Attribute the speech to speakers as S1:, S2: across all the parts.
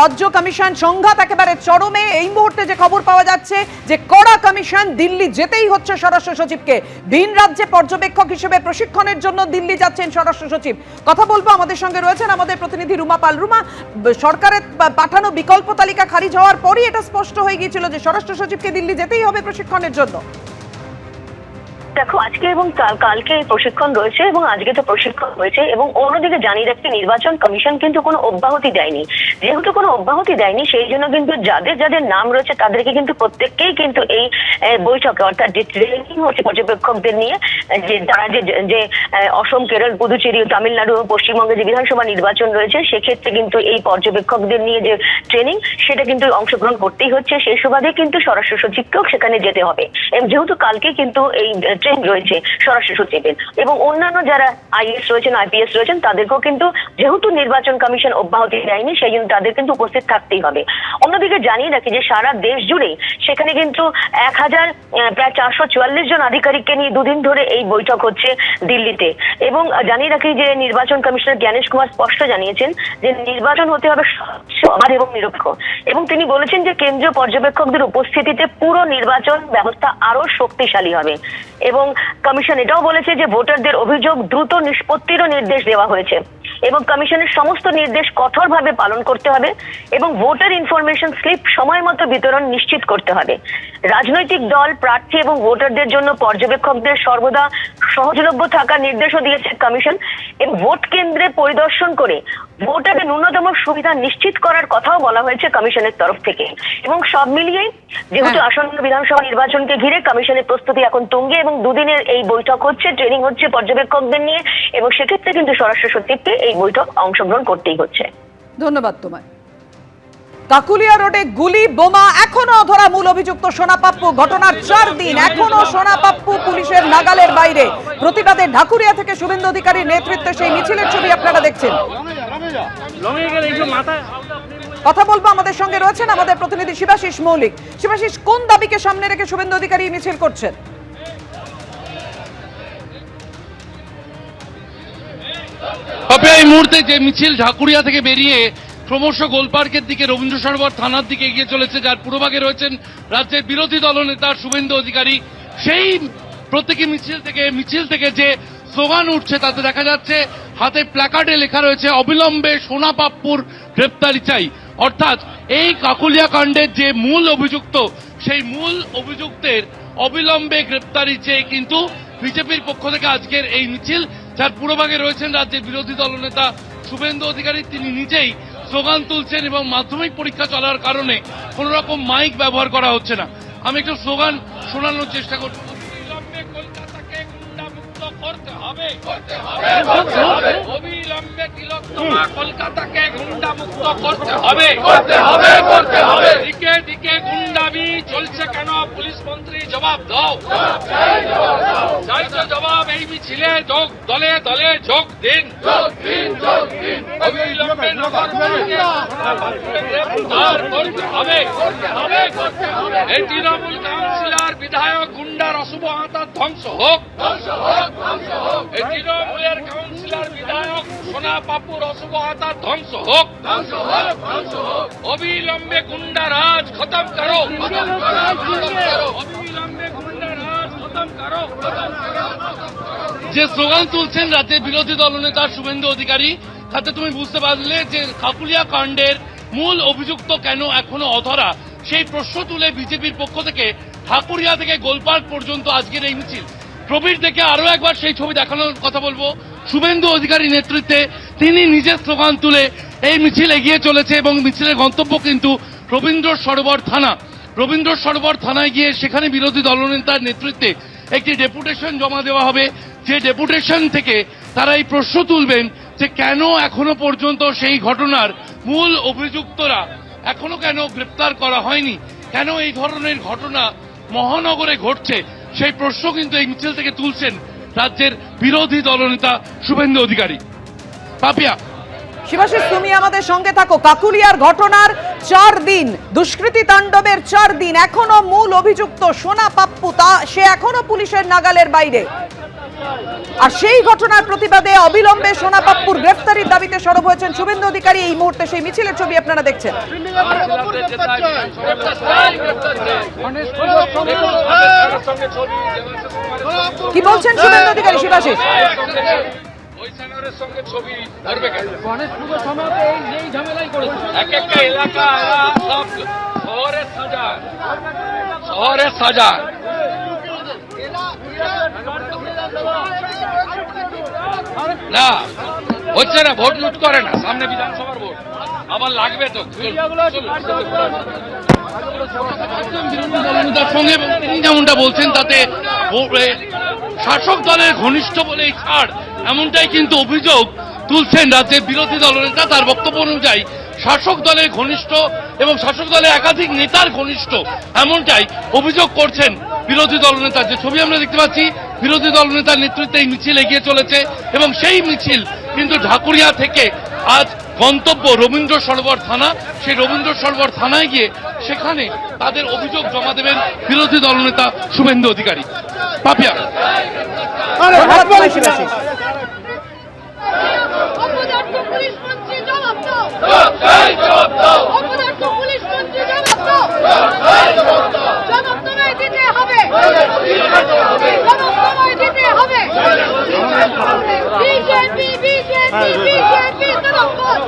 S1: রাজ্য কমিশন সংঘাত একেবারে চরমে। এই মুহূর্তে যে খবর পাওয়া যাচ্ছে যে কড়া কমিশন দিল্লি যেতেই হচ্ছে স্বরাষ্ট্র সচিবকে। ভিন রাজ্যে পর্যবেক্ষক হিসেবে প্রশিক্ষণের জন্য দিল্লি যাচ্ছেন স্বরাষ্ট্র সচিব। কথা বলব আমাদের সঙ্গে রয়েছেন আমাদের প্রতিনিধি রুমা পাল। রুমা, সরকারের পাঠানো বিকল্প তালিকা খারিজ হওয়ার পরই এটা স্পষ্ট হয়ে গিয়েছিল যে স্বরাষ্ট্র সচিবকে দিল্লি যেতেই হবে প্রশিক্ষণের জন্য।
S2: দেখো, আজকে এবং কালকে প্রশিক্ষণ রয়েছে এবং আজকে তো প্রশিক্ষণ হয়েছে এবং অন্যদিকে জানিয়ে রাখতে নির্বাচন কমিশন কিন্তু কোনো অব্যাহতি দেয়নি। যেহেতু কোনো অব্যাহতি দেয়নি, সেই জন্য কিন্তু যাদের যাদের নাম রয়েছে তাদেরকে কিন্তু প্রত্যেককেই কিন্তু এই বৈঠকে, অর্থাৎ যে ট্রেনিং হচ্ছে পর্যবেক্ষকদের নিয়ে, যে তারা যে অসম, কেরল, পুদুচেরি তামিলনাড়ু ও পশ্চিমবঙ্গে যে বিধানসভা নির্বাচন রয়েছে, সেক্ষেত্রে কিন্তু এই পর্যবেক্ষকদের নিয়ে যে ট্রেনিং সেটা কিন্তু অংশগ্রহণ করতেই হচ্ছে। সেই সুবাদে কিন্তু স্বরাষ্ট্র সচিবকেও সেখানে যেতে হবে। এবং যেহেতু কালকে কিন্তু এই ট্রেন রয়েছে স্বরাষ্ট্র সচিবের এবং অন্যান্য যারা আইএস রয়েছেন আইপিএস রয়েছেন তাদেরকেও কিন্তু যেহেতু নির্বাচন কমিশন অব্যাহতি দেয়নি সেই জন্য তাদের কিন্তু উপস্থিত থাকতেই হবে। অন্যদিকে জানিয়ে রাখি যে সারা দেশ জুড়ে সেখানে কিন্তু এক হাজার প্রায় চারশো চুয়াল্লিশ জন আধিকারিককে নিয়ে দুদিন ধরে এই বৈঠক হচ্ছে দিল্লিতে। এবং জানিয়ে রাখি যে নির্বাচন কমিশনার জ্ঞানেশ কুমার স্পষ্ট জানিয়েছেন যে নির্বাচন হতে হবে স্বচ্ছ, এবং নিরপেক্ষ। এবং তিনি বলেছেন যে কেন্দ্রীয় পর্যবেক্ষকদের উপস্থিতিতে পুরো নির্বাচন ব্যবস্থা আরও শক্তিশালী হবে। এবং কমিশন এটাও বলেছে যে ভোটারদের অভিযোগ দ্রুত নিষ্পত্তিরও নির্দেশ দেওয়া হয়েছে। এবং কমিশনের সমস্ত নির্দেশ কঠোরভাবে পালন করতে হবে এবং ভোটার ইনফরমেশন স্লিপ সময় মতো বিতরণ নিশ্চিত করতে হবে। রাজনৈতিক দল প্রার্থী এবং ভোটারদের জন্য পর্যবেক্ষকদের সর্বদা সহজলভ্য থাকার নির্দেশও দিয়েছে কমিশন। এবং ভোট কেন্দ্রে পরিদর্শন করে ভোটারের ন্যূনতম সুবিধা নিশ্চিত করার কথাও বলা হয়েছে কমিশনের তরফ থেকে। এবং সব মিলিয়ে যেহেতু
S1: হ্যাঁ।
S2: আসন্ন বিধানসভা নির্বাচনকে ঘিরে কমিশনের প্রস্তুতি এখন তুঙ্গে এবং দুদিনের এই বৈঠক হচ্ছে ট্রেনিং হচ্ছে পর্যবেক্ষকদের নিয়ে। এবং সেক্ষেত্রে কিন্তু স্বরাষ্ট্র সচিবকে এই বৈঠক অংশগ্রহণ করতেই হচ্ছে।
S1: ধন্যবাদ তোমায়। কাকুলিয়া রোডে গুলি, বোমা, এখনও ধরা মূল অভিযুক্ত সোনাপাপ্পু। ঘটনার চার দিন, এখনও সোনাপাপ্পু পুলিশের নাগালের বাইরে। প্রতিবাদে ঢাকুরিয়া থেকে শুভেন্দু অধিকারীর নেতৃত্বে সেই মিছিলের ছবি আপনারা দেখছেন। কথা বলব আমাদের সঙ্গে রয়েছেন আমাদের প্রতিনিধি শিবাশিস মৌলিক। শিবাশিস, কোন দাবিকে সামনে রেখে শুভেন্দু অধিকারী মিছিল করছেন?
S3: তবে এই মুহূর্তে যে মিছিল ঢাকুরিয়া থেকে বেরিয়ে ক্রমশ গোলপার্কের দিকে রবীন্দ্র সরোবর থানার দিকে এগিয়ে চলেছে, যার পূর্বভাগে রয়েছেন রাজ্যের বিরোধী দলনেতা শুভেন্দু অধিকারী। সেই প্রত্যেকে মিছিল থেকে মিছিল থেকে যে স্লোগান উঠছে, তাতে দেখা যাচ্ছে হাতে প্ল্যাকার্ডে লেখা রয়েছে, অবিলম্বে সোনা পাপ্পুর গ্রেপ্তারি চাই। অর্থাৎ এই কাকুলিয়া কাণ্ডের যে মূল অভিযুক্ত, সেই মূল অভিযুক্তের অবিলম্বে গ্রেপ্তারি চেয়ে কিন্তু বিজেপির পক্ষ থেকে আজকের এই মিছিল, যার পুরোভাগে রয়েছেন রাজ্যের বিরোধী দলনেতা শুভেন্দু অধিকারী, তিনি নিজেই স্লোগান তুলছেন এবং মাধ্যমিক পরীক্ষা চলার কারণে কোন রকম মাইক ব্যবহার করা হচ্ছে না। আমি একটু স্লোগান শোনানোর চেষ্টা করছি অবিলম্বে কলকাতাকে গুন্ডামুক্ত করতে হবে। করতে হবে অবিলম্বে তিলোত্তমা কলকাতাকে গুন্ডামুক্ত করতে হবে। করতে হবে করতে হবে। দিকে দিকে গুন্ডামি চলছে কেন? পুলিশ মন্ত্রী জবাব দাও। চাই তো জবাব, এই মিছিলে যোগ দলে দলে যোগ দিন। হবে। এই তৃণমূল কাউন্সিলর বিধায়ক গুন্ডার অশুভ আত্মার ধ্বংস হোক এই তৃণমূলের কাউন্সিলর বিধায়ক সোনা পাপুর অশুভ আত্মার ধ্বংস হোক অবিলম্বে গুন্ডা রাজ খতম করো। অবিলম্বে গুন্ডা রাজ খতম করো। যে স্লোগান তুলছেন রাজ্যের বিরোধী দলনেতা শুভেন্দু অধিকারী তাতে তুমি বুঝতে পারলে যে কাকুলিয়া কাণ্ডের মূল অভিযুক্ত কেন এখনও অধরা? সেই প্রশ্ন তুলে বিজেপির পক্ষ থেকে ঠাকুরিয়া থেকে গোলপার্ক পর্যন্ত আজকের এই মিছিল। প্রবীর থেকে আরও একবার সেই ছবি দেখানোর কথা বলব। শুভেন্দু অধিকারী নেতৃত্বে তিনি নিজের স্লোগান তুলে এই মিছিল এগিয়ে চলেছে এবং মিছিলের গন্তব্য কিন্তু রবীন্দ্র সরোবর থানা। রবীন্দ্র সরোবর থানায় গিয়ে সেখানে বিরোধী দলনেতার নেতৃত্বে একটি ডেপুটেশন জমা দেওয়া হবে। যে ডেপুটেশন থেকে তারা এই প্রশ্ন তুলবেন যে কেন এখনও পর্যন্ত সেই ঘটনার মূল অভিযুক্তরা এখনও কেন গ্রেপ্তার করা হয়নি? কেন এই ধরনের ঘটনা মহানগরে ঘটছে? সেই প্রশ্ন কিন্তু এই মিছিল থেকে তুলছেন রাজ্যের বিরোধী দলনেতা শুভেন্দু অধিকারী। পাপিয়া।
S1: শিবাশিস, তুমি আমাদের সঙ্গে থাকো। কাকুলিয়ার ঘটনার চার দিন, দুষ্কৃতী তাণ্ডবের চার দিন এখনও মূল অভিযুক্ত সোনা পাপ্পু, তা সে এখনও পুলিশের নাগালের বাইরে। আর সেই ঘটনার প্রতিবাদে অবিলম্বে সোনাপাপ্পুর গ্রেফতারির দাবিতে সরব হয়েছেন শুভেন্দু অধিকারী। এই মুহূর্তে সেই মিছিলের ছবি আপনারা দেখছেন। কি বলছেন শুভেন্দু অধিকারী, শিবাশিস?
S3: শহরের সাজা। শহরের সাজা। না, হচ্ছে না, ভোট লুট করে না, সামনে বিধানসভার ভোট। আবার লাগবে তো সঙ্গে তিনি যেমনটা বলছেন, তাতে শাসক দলের ঘনিষ্ঠ বলে ছাড়, এমনটাই কিন্তু অভিযোগ তুলছেন রাজ্যের বিরোধী দলনেতা তার বক্তব্য অনুযায়ী, শাসক দলের ঘনিষ্ঠ এবং শাসক দলের একাধিক নেতার ঘনিষ্ঠ, এমনটাই অভিযোগ করছেন বিরোধী দলনেতা যে ছবি আমরা দেখতে পাচ্ছি বিরোধী দলনেতার নেতৃত্বে এই মিছিল এগিয়ে চলেছে এবং সেই মিছিল কিন্তু ঢাকুরিয়া থেকে আজ গন্তব্য রবীন্দ্র সরোবর থানা। সেই রবীন্দ্র সরোবর থানায় গিয়ে সেখানে তাদের অভিযোগ জমা দেবেন বিরোধী দলনেতা শুভেন্দু অধিকারী। পাপিয়া।
S4: পুলিশ মন্ত্রী জবাব দাও অপদার্থ পুলিশ মন্ত্রী জবাব দাও জবাব তোমায় দিতে হবে জবাব তোমায় দিতে হবে BJP BJP BJP Trinamool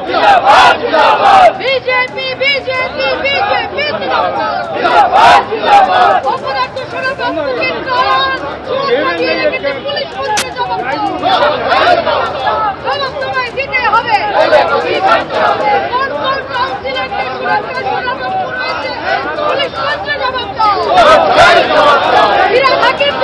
S4: BJP BJP BJP Trinamool অপদার্থ সরকারকে কারণ চোর পাঠিয়ে রেখেছে পুলিশ মন্ত্রী জবাব দাও জবাব তোমায় দিতে হবে কোন কোন কাউন্সিলরকে সুরক্ষা সরকার করেছে পুলিশ মন্ত্রী জবাব দাও ফিরাদ হাকিম জবাব দাও